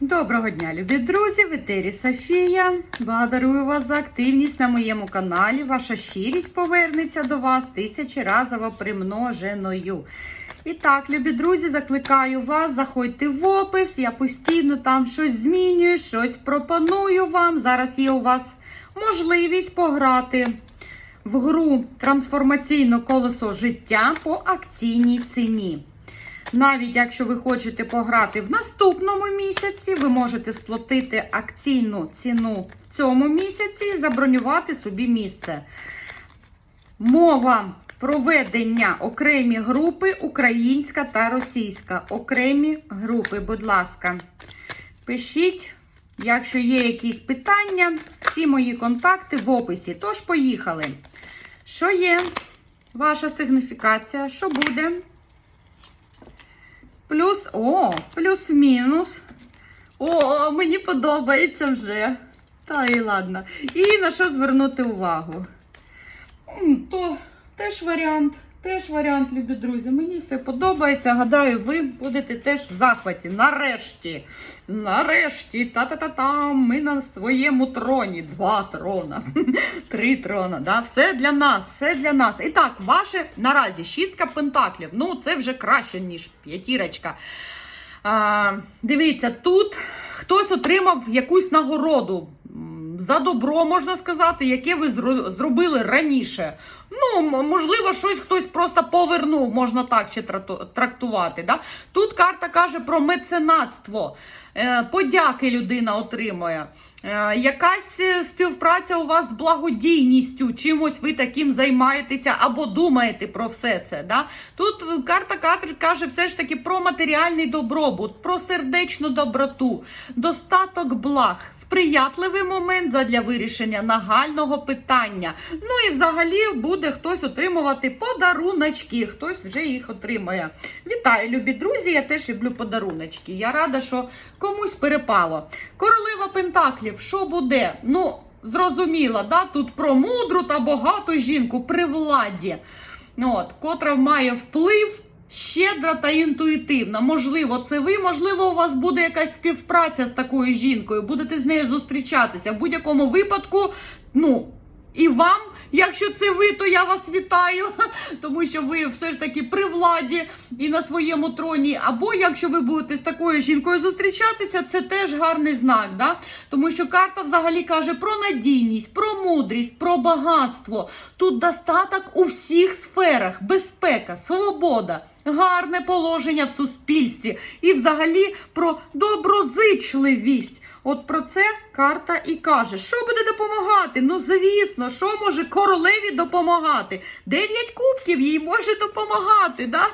Доброго дня, любі друзі! В етері Софія. Благодарую вас за активність на моєму каналі. Ваша щирість повернеться до вас тисячеразово примноженою. І так, любі друзі, закликаю вас, заходьте в опис. Я постійно там щось змінюю, щось пропоную вам. Зараз є у вас можливість пограти в гру Трансформаційне колесо життя по акційній ціні. Навіть якщо ви хочете пограти в наступному місяці, ви можете сплатити акційну ціну в цьому місяці і забронювати собі місце. Мова проведення окремі групи українська та російська. Окремі групи, будь ласка, пишіть, якщо є якісь питання, всі мої контакти в описі. Тож, поїхали. Що є? Ваша сигніфікація? Що буде? Плюс, о, плюс-мінус. О, мені подобається вже. Та і ладно. І на що звернути увагу? То теж варіант. Теж варіант, любі друзі. Мені все подобається. Гадаю, ви будете теж в захваті. Нарешті. Нарешті. Та-та-та-та. Ми на своєму троні. Два трона. Три трона. Да? Все для нас, все для нас. І так, ваше наразі шістка пентаклів. Ну, це вже краще, ніж п'ятірочка. А, дивіться, тут хтось отримав якусь нагороду. За добро, можна сказати, яке ви зро- зробили раніше. Ну, можливо, щось хтось просто повернув, можна так ще трактувати. Да? Тут карта каже про меценатство. Е, Подяки людина отримує. Е, Якась е, співпраця у вас з благодійністю, чимось ви таким займаєтеся або думаєте про все це. Да? Тут карта Катри каже все ж таки про матеріальний добробут, про сердечну доброту, достаток благ, сприятливий момент задля вирішення нагального питання. Ну і взагалі буде хтось отримувати подаруночки, хтось вже їх отримає. Вітаю, любі друзі! Я теж люблю подаруночки. Я рада, що комусь перепало. Королева Пентаклів, що буде? Ну, зрозуміло, да? тут про мудру та багату жінку при владі, от, котра має вплив. Щедра та інтуїтивна. Можливо, це ви, можливо, у вас буде якась співпраця з такою жінкою, будете з нею зустрічатися. В будь-якому випадку, ну, і вам, якщо це ви, то я вас вітаю, тому що ви все ж таки при владі і на своєму троні. Або якщо ви будете з такою жінкою зустрічатися, це теж гарний знак. Да? Тому що карта взагалі каже про надійність, про мудрість, про багатство. Тут достаток у всіх сферах, безпека, свобода. Гарне положення в суспільстві і взагалі про доброзичливість. От про це карта і каже, що буде допомагати? Ну, звісно, що може королеві допомагати? Дев'ять кубків їй може допомагати. Да?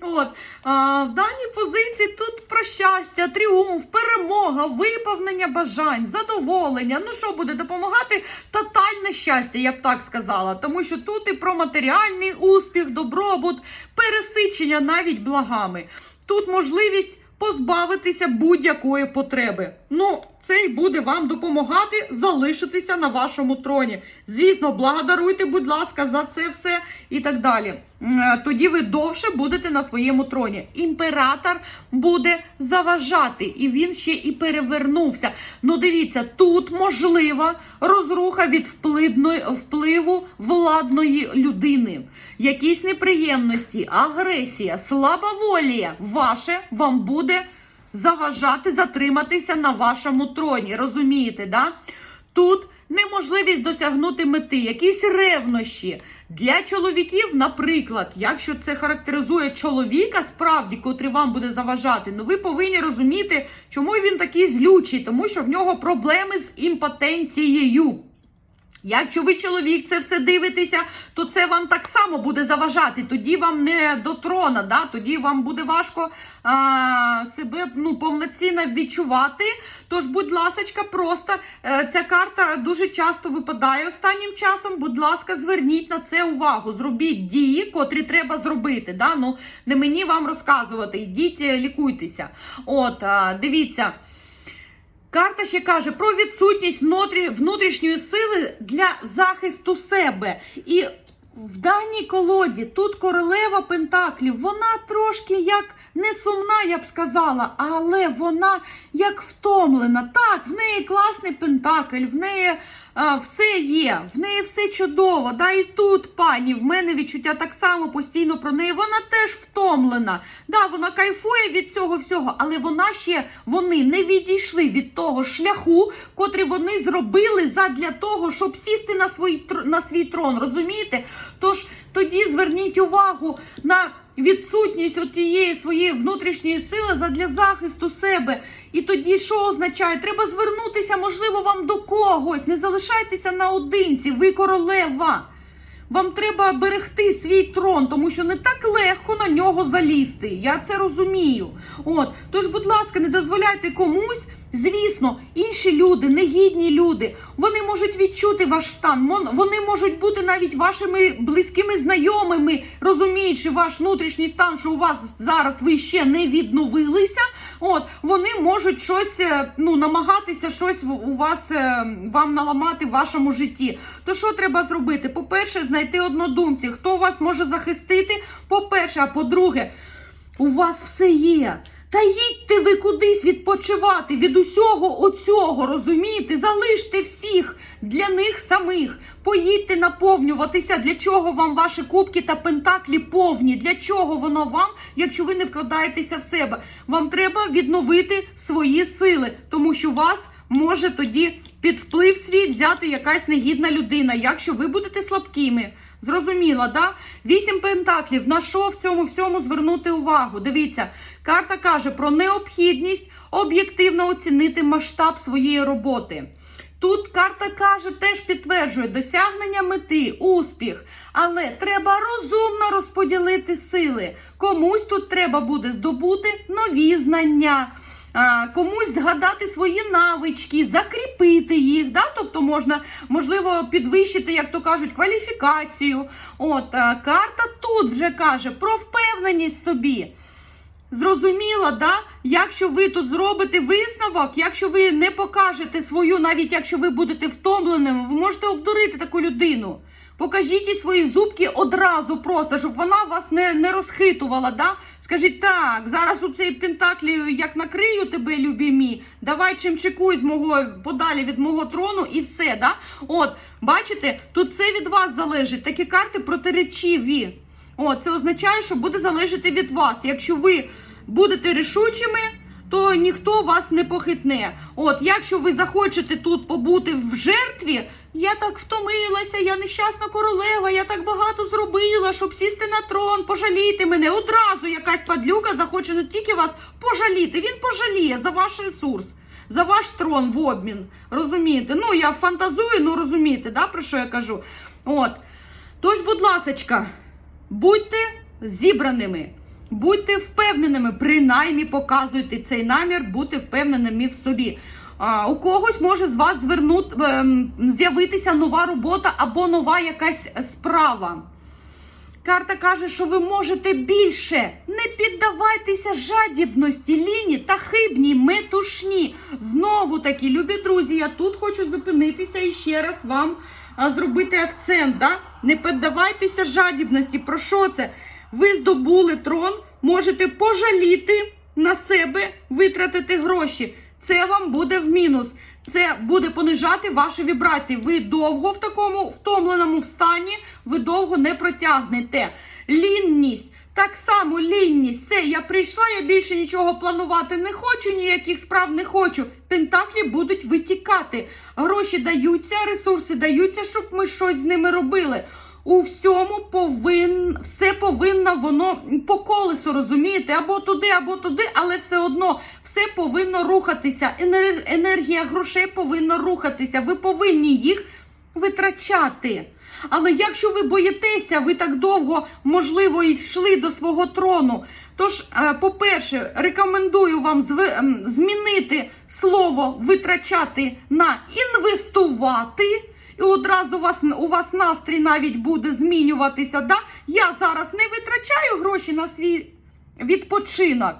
От, а, в даній позиції тут про щастя, тріумф, перемога, виповнення бажань, задоволення. Ну, що буде допомагати? Тотальне щастя, я б так сказала. Тому що тут і про матеріальний успіх, добробут, пересичення навіть благами. Тут можливість позбавитися будь-якої потреби. Ну, це й буде вам допомагати залишитися на вашому троні. Звісно, благодаруйте, будь ласка, за це все і так далі. Тоді ви довше будете на своєму троні. Імператор буде заважати, і він ще і перевернувся. Ну, дивіться, тут можлива розруха від впливу владної людини. Якісь неприємності, агресія, слабоволія ваше вам буде заважати затриматися на вашому троні. Розумієте, да? Тут неможливість досягнути мети, якісь ревнощі. Для чоловіків, наприклад, якщо це характеризує чоловіка, справді, котрий вам буде заважати, ну ви повинні розуміти, чому він такий злючий, тому що в нього проблеми з імпотенцією. Якщо ви чоловік це все дивитеся, то це вам так само буде заважати. Тоді вам не до трона, да? тоді вам буде важко а, себе ну, повноцінно відчувати. Тож, будь ласка, просто е, ця карта дуже часто випадає останнім часом. Будь ласка, зверніть на це увагу. Зробіть дії, котрі треба зробити. Да? Ну, не мені вам розказувати. Йдіть, е, лікуйтеся. От, а, дивіться. Карта ще каже про відсутність внутрі- внутрішньої сили для захисту себе. І в даній колоді тут королева Пентаклів, вона трошки як не сумна, я б сказала, але вона як втомлена. Так, в неї класний пентакль, в неї а, все є, в неї все чудово. Да, і тут, пані, в мене відчуття так само постійно про неї. Вона теж втомлена. Да, вона кайфує від цього всього, але вона ще вони не відійшли від того шляху, котрий вони зробили задля того, щоб сісти на свій на свій трон. Розумієте? Тож тоді зверніть увагу на відсутність от тієї своєї внутрішньої сили задля захисту себе. І тоді що означає? Треба звернутися, можливо, вам до когось. Не залишайтеся наодинці, ви королева. Вам треба берегти свій трон, тому що не так легко на нього залізти. Я це розумію. От, тож, будь ласка, не дозволяйте комусь. Звісно, інші люди, негідні люди, вони можуть відчути ваш стан. Вони можуть бути навіть вашими близькими знайомими, розуміючи ваш внутрішній стан, що у вас зараз ви ще не відновилися. От вони можуть щось е, ну намагатися щось у вас е, вам наламати в вашому житті. То що треба зробити? По-перше, знайти однодумців, хто вас може захистити. По-перше, а по-друге, у вас все є. Та їдьте ви кудись відпочивати від усього оцього, розумієте? Залиште всіх для них самих. Поїдьте наповнюватися. Для чого вам ваші кубки та пентаклі повні? Для чого воно вам, якщо ви не вкладаєтеся в себе? Вам треба відновити свої сили, тому що вас може тоді під вплив свій взяти якась негідна людина, якщо ви будете слабкими. Зрозуміло, да? Вісім пентаклів. На що в цьому всьому звернути увагу? Дивіться, карта каже про необхідність об'єктивно оцінити масштаб своєї роботи. Тут карта каже, теж підтверджує досягнення мети, успіх. Але треба розумно розподілити сили. Комусь тут треба буде здобути нові знання. Комусь згадати свої навички, закріпити їх, да? тобто можна, можливо, підвищити, як то кажуть, кваліфікацію. От карта тут вже каже про впевненість собі. Зрозуміло, да? Якщо ви тут зробите висновок, якщо ви не покажете свою, навіть якщо ви будете втомленими, ви можете обдурити таку людину. Покажіть свої зубки одразу просто, щоб вона вас не, не розхитувала. Да? Скажіть так, зараз у цей пентаклі як накрию тебе, любі мій, давай чимчикуй з мого подалі від мого трону і все. Да? От, бачите, тут все від вас залежить. Такі карти протиречиві. О, це означає, що буде залежати від вас. Якщо ви будете рішучими, то ніхто вас не похитне. От, якщо ви захочете тут побути в жертві, я так втомилася, я нещасна королева, я так багато зробила, щоб сісти на трон, пожаліти мене. Одразу якась падлюка захоче не тільки вас пожаліти, він пожаліє за ваш ресурс. За ваш трон в обмін. Розумієте? Ну, я фантазую, ну розумієте, да, про що я кажу? От. Тож, будь ласочка, будьте зібраними, будьте впевненими, принаймні показуйте цей намір, бути впевненими в собі. У когось може з вас звернути, ем, з'явитися нова робота або нова якась справа. Карта каже, що ви можете більше. Не піддавайтеся жадібності, ліні та хибній метушні. Знову таки, любі друзі, я тут хочу зупинитися і ще раз вам зробити акцент. Да? Не піддавайтеся жадібності. Про що це? Ви здобули трон, можете пожаліти на себе, витратити гроші. Це вам буде в мінус. Це буде понижати ваші вібрації. Ви довго в такому втомленому стані, ви довго не протягнете. Лінність. Так само лінність. Все, я прийшла, я більше нічого планувати не хочу, ніяких справ не хочу. Пентаклі будуть витікати. Гроші даються, ресурси даються, щоб ми щось з ними робили. У всьому повин, все повинно воно по колесу, розумієте? Або туди, або туди, але все одно все повинно рухатися. Енер- енергія грошей повинна рухатися. Ви повинні їх витрачати. Але якщо ви боїтеся, ви так довго, можливо, йшли до свого трону. Тож, е, по-перше, рекомендую вам змінити слово витрачати на інвестувати. І одразу у вас, у вас настрій навіть буде змінюватися. Да? Я зараз не витрачаю гроші на свій відпочинок.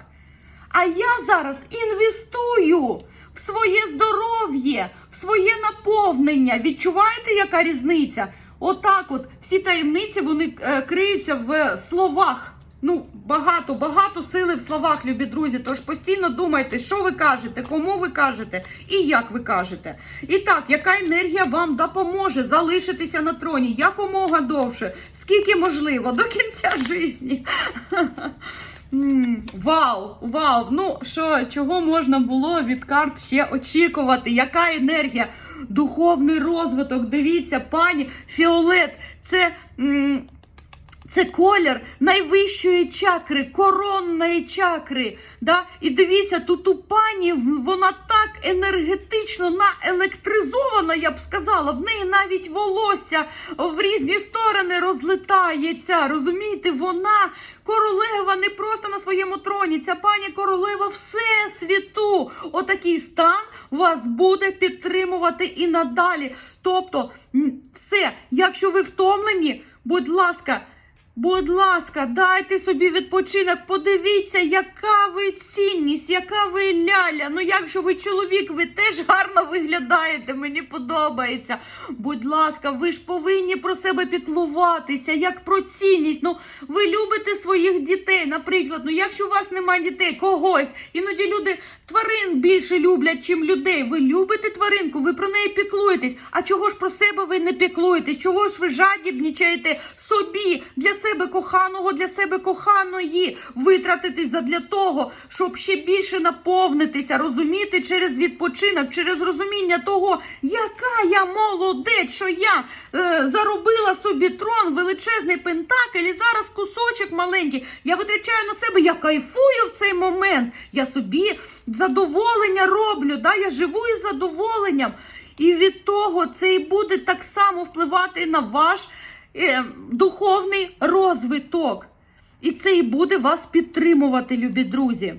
А я зараз інвестую в своє здоров'я, в своє наповнення. Відчуваєте, яка різниця? Отак, от всі таємниці вони е, криються в словах. Ну, багато, багато сили в словах, любі друзі. Тож постійно думайте, що ви кажете, кому ви кажете і як ви кажете. І так, яка енергія вам допоможе залишитися на троні якомога довше, скільки можливо, до кінця житті. Вау, вау! Ну що, чого можна було від карт ще очікувати? Яка енергія? Духовний розвиток. Дивіться, пані Фіолет, це. Це колір найвищої чакри, коронної чакри. Да? І дивіться, тут у пані вона так енергетично наелектризована, я б сказала. В неї навіть волосся в різні сторони розлетається. Розумієте, вона королева не просто на своєму троні. Ця пані королева всесвіту. Отакий стан вас буде підтримувати і надалі. Тобто, все, якщо ви втомлені, будь ласка. Будь ласка, дайте собі відпочинок, подивіться, яка ви цінність, яка ви ляля. Ну, якщо ви чоловік, ви теж гарно виглядаєте, мені подобається. Будь ласка, ви ж повинні про себе піклуватися, як про цінність. Ну, ви любите своїх дітей, наприклад. Ну, якщо у вас немає дітей, когось, іноді люди тварин більше люблять, чим людей. Ви любите тваринку, ви про неї піклуєтесь. А чого ж про себе ви не піклуєтесь? Чого ж ви жадібнічаєте собі для себе коханого, для себе коханої витратитись задля того, щоб ще більше наповнитися, розуміти через відпочинок, через розуміння того, яка я молодець, що я е, заробила собі трон, величезний пентакль, і зараз кусочок маленький. Я витрачаю на себе, я кайфую в цей момент. Я собі задоволення роблю. Да? Я живу із задоволенням. І від того це і буде так само впливати на ваш духовний розвиток. І це і буде вас підтримувати, любі друзі.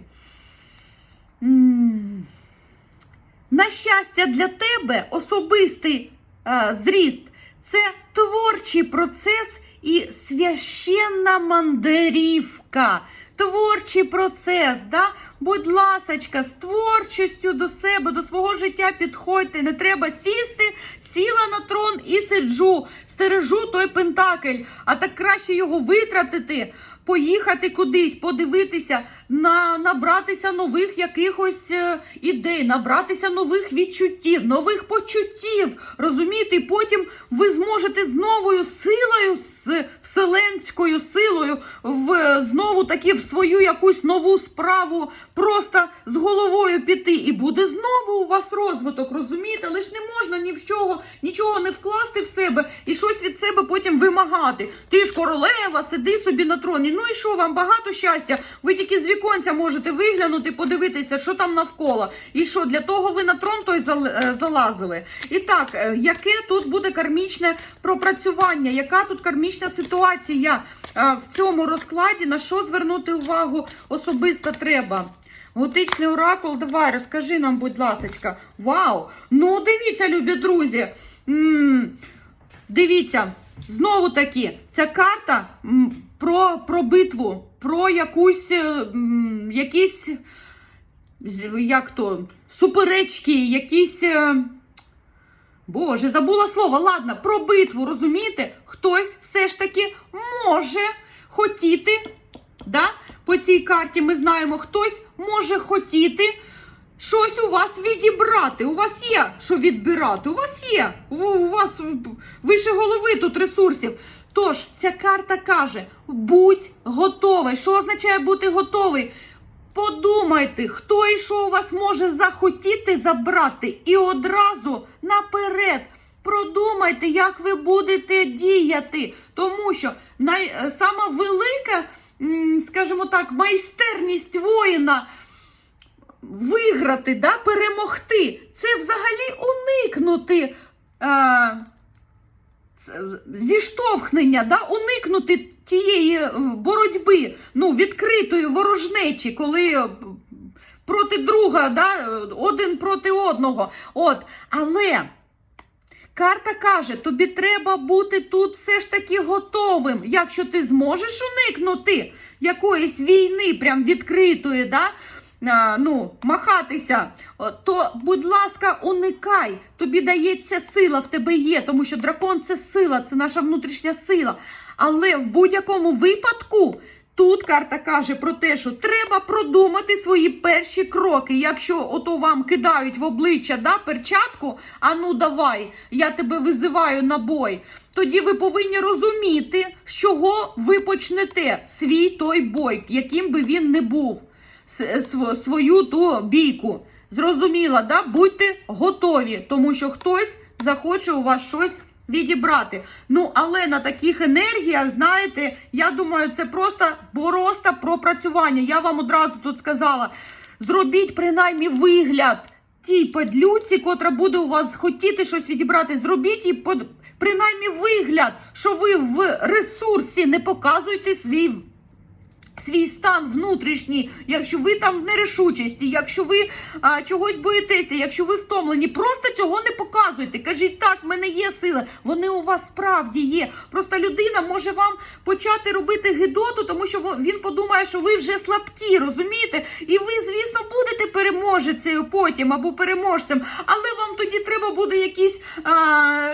На щастя, для тебе особистий е, зріст це творчий процес і священна мандарівка. Творчий процес, да? Будь ласочка, з творчістю до себе, до свого життя підходьте. Не треба сісти, сіла на трон і сиджу, стережу той пентакль, а так краще його витратити, поїхати кудись, подивитися, на, набратися нових якихось е, ідей, набратися нових відчуттів, нових почуттів. Розумієте, і потім ви зможете з новою силою, з вселенською силою, в знову таки в свою якусь нову справу просто з головою піти. І буде знову у вас розвиток, розумієте? Ж не можна ні в чого, нічого не вкласти в себе і щось від себе потім вимагати. Ти ж королева, сиди собі на троні. Ну і що вам багато щастя? Ви тільки з віконця можете виглянути, подивитися, що там навколо. І що для того ви на трон той е, залазили. І так, е, яке тут буде кармічне пропрацювання? Яка тут кармічна ситуація е, в цьому розкладі? На що звернути увагу особисто треба? Готичний оракул, давай, розкажи нам, будь ласочка. Вау! Ну, дивіться, любі друзі. м Дивіться, знову таки, ця карта м, про, про битву, про якусь, е, якісь, як то, суперечки, якісь. е, Боже, забула слово. Ладно, про битву, розумієте? Хтось все ж таки може хотіти, да? по цій карті ми знаємо, хтось може хотіти щось у вас відібрати. У вас є що відбирати. У вас є. У, у вас вище голови тут ресурсів. Тож, ця карта каже: будь готовий. Що означає бути готовий? Подумайте, хто і що у вас може захотіти забрати, і одразу наперед продумайте, як ви будете діяти. Тому що най, е, сама велика, скажімо так, майстерність воїна виграти, да, перемогти, це взагалі уникнути. Е, це- зіштовхнення, да, уникнути тієї е, боротьби, ну, відкритої ворожнечі, коли е, проти друга, да, один проти одного. От, але карта каже, тобі треба бути тут все ж таки готовим. Якщо ти зможеш уникнути якоїсь війни, прям відкритої, да, ну, махатися, то, будь ласка, уникай. Тобі дається сила, в тебе є, тому що дракон це сила, це наша внутрішня сила. Але в будь-якому випадку Тут карта каже про те, що треба продумати свої перші кроки. Якщо ото вам кидають в обличчя да, перчатку, а ну давай, я тебе визиваю на бой. Тоді ви повинні розуміти, з чого ви почнете свій той бой, яким би він не був, свою ту бійку. Зрозуміла, да? Будьте готові, тому що хтось захоче у вас щось відібрати. Ну, але на таких енергіях, знаєте, я думаю, це просто просто пропрацювання. Я вам одразу тут сказала: зробіть принаймні вигляд тій подлюці, котра буде у вас хотіти щось відібрати. Зробіть їй под... принаймні вигляд, що ви в ресурсі не показуєте свій свій стан внутрішній, якщо ви там в нерішучості, якщо ви а, чогось боїтеся, якщо ви втомлені, просто цього не показуйте. Кажіть, так, в мене є сили, вони у вас справді є. Просто людина може вам почати робити гидоту, тому що він подумає, що ви вже слабкі, розумієте? І ви, звісно, будете переможецею потім або переможцем, але вам тоді треба буде якісь а,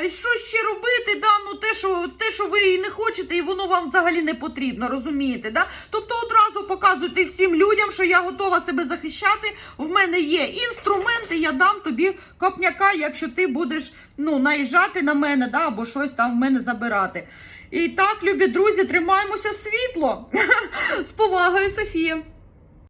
щось ще робити, да? ну те, що те, що ви і не хочете, і воно вам взагалі не потрібно, розумієте? Да? Тобто одразу показуйте всім людям, що я готова себе захищати. В мене є інструменти, я дам тобі копняка, якщо ти будеш ну, наїжджати на мене, да? або щось там в мене забирати. І так, любі друзі, тримаємося світло. З повагою, Софія.